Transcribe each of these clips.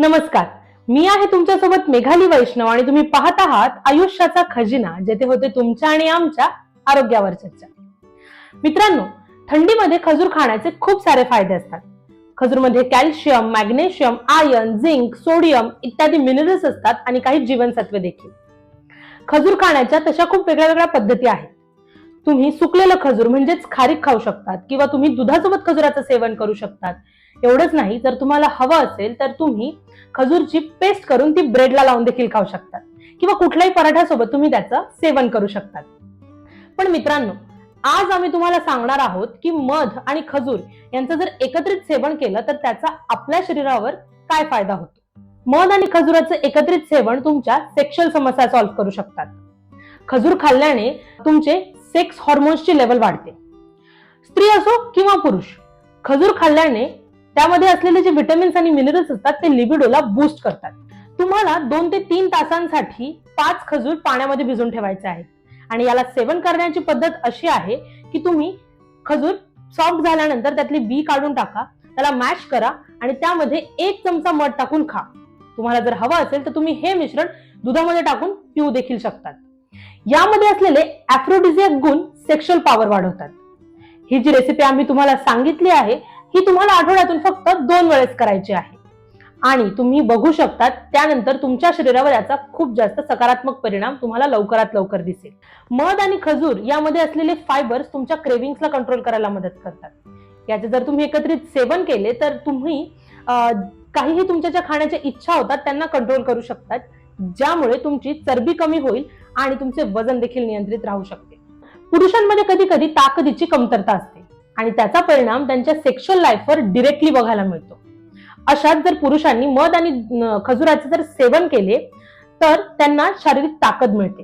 नमस्कार. मी आहे तुमच्यासोबत मेघाली वैष्णव आणि तुम्ही पाहत आहात आयुष्याचा खजिना जेथे होते तुमच्या आणि आमच्या आरोग्यावर चर्चा. मित्रांनो थंडीमध्ये खजूर खाण्याचे खूप सारे फायदे असतात. खजूरमध्ये calcium magnesium iron zinc sodium इत्यादी मिनरल्स असतात आणि काही जीवनसत्वे देखील. खजूर खाण्याच्या तशा खूप वेगळ्या वेगळ्या पद्धती आहेत. तुम्ही सुकलेलं खजूर म्हणजेच खारीक खाऊ शकतात किंवा तुम्ही दुधासोबत खजुराचं सेवन करू शकतात. एवढंच नाही जर तुम्हाला हवं असेल तर तुम्ही खजूरची पेस्ट करून ती ब्रेडला लावून देखील खाऊ शकतात. किंवा कुठल्याही पराठ्यासोबत तुम्ही त्याचं सेवन करू शकतात. पण मित्रांनो आज आम्ही तुम्हाला सांगणार आहोत की मध आणि खजूर यांचं जर एकत्रित सेवन केलं तर त्याचा आपल्या शरीरावर काय फायदा होतो? मध आणि खजुराचं एकत्रित सेवन तुमच्या सेक्शुअल समस्या सॉल्व्ह करू शकतात. खजूर खाल्ल्याने तुमचे सेक्स हॉर्मोन्सची लेवल वाढते. स्त्री असो किंवा पुरुष खजूर खाल्ल्याने त्यामध्ये असलेले जे विटॅमिन्स आणि मिनरल्स असतात ते लिबिडोला बूस्ट करतात. तुम्हाला दोन ते तीन तासांसाठी पाच खजूर पाण्यामध्ये भिजून ठेवायचे आहेत. आणि याला सेवन करण्याची पद्धत अशी आहे की तुम्ही खजूर सॉफ्ट झाल्यानंतर त्यातली बी काढून टाका त्याला मॅश करा आणि त्यामध्ये एक चमचा मध टाकून खा. तुम्हाला जर हवं असेल तर तुम्ही हे मिश्रण दुधामध्ये टाकून पिऊ देखील शकतात. यामध्ये असलेले ऍफ्रोडिझियक गुण सेक्शुअल पॉवर वाढवतात. ही जी रेसिपी आम्ही तुम्हाला सांगितली आहे ही तुम्हाला आठवड्यातून फक्त दोन वेळेस करायची आहे. आणि तुम्ही बघू शकता त्यानंतर तुमच्या शरीरावर याचा खूप जास्त सकारात्मक परिणाम तुम्हाला लवकरात लवकर दिसेल. मध आणि खजूर यामध्ये असलेले फायबर्स तुमच्या क्रेविंग्सला कंट्रोल करायला मदत करतात. याचे जर तुम्ही एकत्रित सेवन केले तर तुम्ही काहीही तुमच्या ज्या खाण्याच्या इच्छा होतात त्यांना कंट्रोल करू शकतात. ज्यामुळे तुमची चरबी कमी होईल आणि तुमचे वजन देखील नियंत्रित राहू शकते. पुरुषांमध्ये कधी कधी ताकदीची कमतरता असते आणि त्याचा परिणाम त्यांच्या सेक्शुअल लाईफवर डिरेक्टली बघायला मिळतो. अशात जर पुरुषांनी मध आणि खजुराचे जर सेवन केले तर त्यांना शारीरिक ताकद मिळते.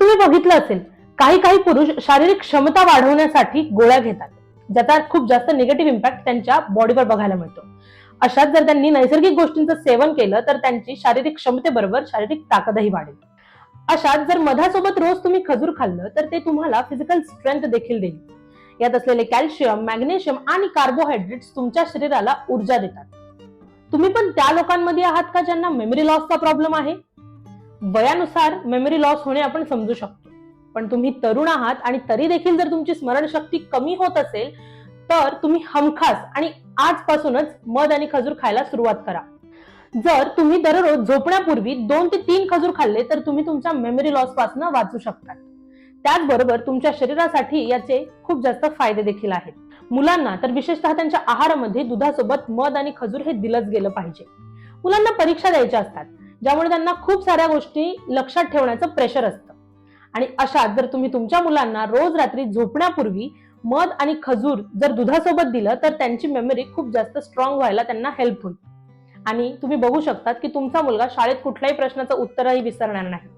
तुम्ही बघितलं असेल काही काही पुरुष शारीरिक क्षमता वाढवण्यासाठी गोळ्या घेतात ज्याचा खूप जास्त निगेटिव्ह इम्पॅक्ट त्यांच्या बॉडीवर बघायला मिळतो. अशात जर त्यांनी नैसर्गिक गोष्टींचं सेवन केलं तर त्यांची शारीरिक क्षमतेबरोबर शारीरिक ताकदही वाढेल. अशात जर मधासोबत रोज तुम्ही खजूर खाल्लं तर ते तुम्हाला फिजिकल स्ट्रेंथ देखील देईल. यात असलेले कॅल्शियम मॅग्नेशियम आणि कार्बोहायड्रेट्स तुमच्या शरीराला ऊर्जा देतात. तुम्ही पण त्या लोकांमध्ये आहात का ज्यांना मेमरी लॉसचा प्रॉब्लेम आहे? वयानुसार मेमरी लॉस होणे आपण समजू शकतो. पण तुम्ही तरुण आहात आणि तरी देखील जर तुमची स्मरणशक्ती कमी होत असेल तर तुम्ही हमखास आणि आजपासूनच मध आणि खजूर खायला सुरुवात करा. जर तुम्ही दररोज झोपण्यापूर्वी दोन ते तीन खजूर खाल्ले तर तुम्ही तुमच्या मेमरी लॉसपासून वाचू शकता त्याचबरोबर तुमच्या शरीरासाठी याचे खूप जास्त फायदे देखील आहेत. मुलांना तर विशेषतः त्यांच्या आहारामध्ये दुधासोबत मध आणि खजूर हे दिलंच गेलं पाहिजे. मुलांना परीक्षा द्यायच्या असतात ज्यामुळे त्यांना खूप साऱ्या गोष्टी लक्षात ठेवण्याचं प्रेशर असतं. आणि अशात जर तुम्ही तुमच्या मुलांना रोज रात्री झोपण्यापूर्वी मध आणि खजूर जर दुधासोबत दिलं तर त्यांची मेमरी खूप जास्त स्ट्रॉंग व्हायला त्यांना हेल्प होईल. आणि तुम्ही बघू शकतात की तुमचा मुलगा शाळेत कुठल्याही प्रश्नाचं उत्तरही विसरणार नाही.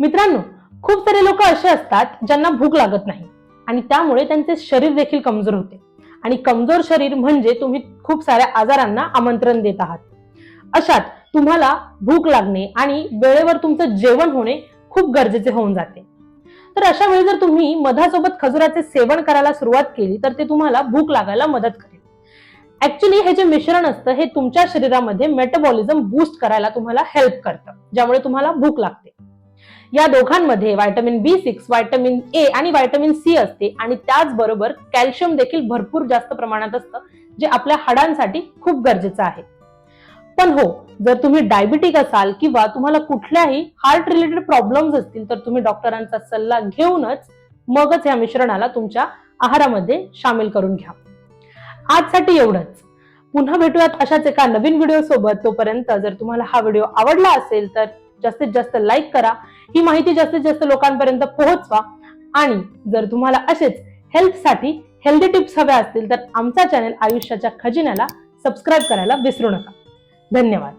मित्रांनो खूप सारे लोक असे असतात ज्यांना भूक लागत नाही आणि त्यामुळे त्यांचे शरीर देखील कमजोर होते. आणि कमजोर शरीर म्हणजे तुम्ही खूप साऱ्या आजारांना आमंत्रण देत आहात. अशात तुम्हाला भूक लागणे आणि वेळेवर तुमचं जेवण होणे खूप गरजेचे होऊन जाते. तर अशा वेळी जर तुम्ही मधासोबत खजुराचे सेवन करायला सुरुवात केली तर ते तुम्हाला भूक लागायला मदत करेल. ऍक्च्युली हे जे मिश्रण असतं हे तुमच्या शरीरामध्ये मेटाबॉलिझम बूस्ट करायला तुम्हाला हेल्प करतं ज्यामुळे तुम्हाला भूक लागते. या दोघांमध्ये vitamin B six vitamin A आणि व्हायटमिन सी असते आणि त्याचबरोबर कॅल्शियम देखील भरपूर जास्त प्रमाणात असतं जे आपल्या हाडांसाठी खूप गरजेचं आहे. पण हो जर तुम्ही डायबिटिक असाल किंवा तुम्हाला कुठल्याही हार्ट रिलेटेड प्रॉब्लेम्स असतील तर तुम्ही डॉक्टरांचा सल्ला घेऊनच मगच या मिश्रणाला तुमच्या आहारामध्ये सामील करून घ्या. आजसाठी एवढंच. पुन्हा भेटूयात अशाच एका नवीन व्हिडिओ सोबत. तोपर्यंत जर तुम्हाला हा व्हिडिओ आवडला असेल तर जास्तीत जास्त लाईक करा. ही माहिती जास्तीत जास्त लोकांपर्यंत पोहोचवा. आणि जर तुम्हाला असेच हेल्थसाठी हेल्दी टिप्स हव्या असतील तर आमचा चॅनल आयुष्याच्या खजिन्याला सबस्क्राईब करायला विसरू नका. धन्यवाद.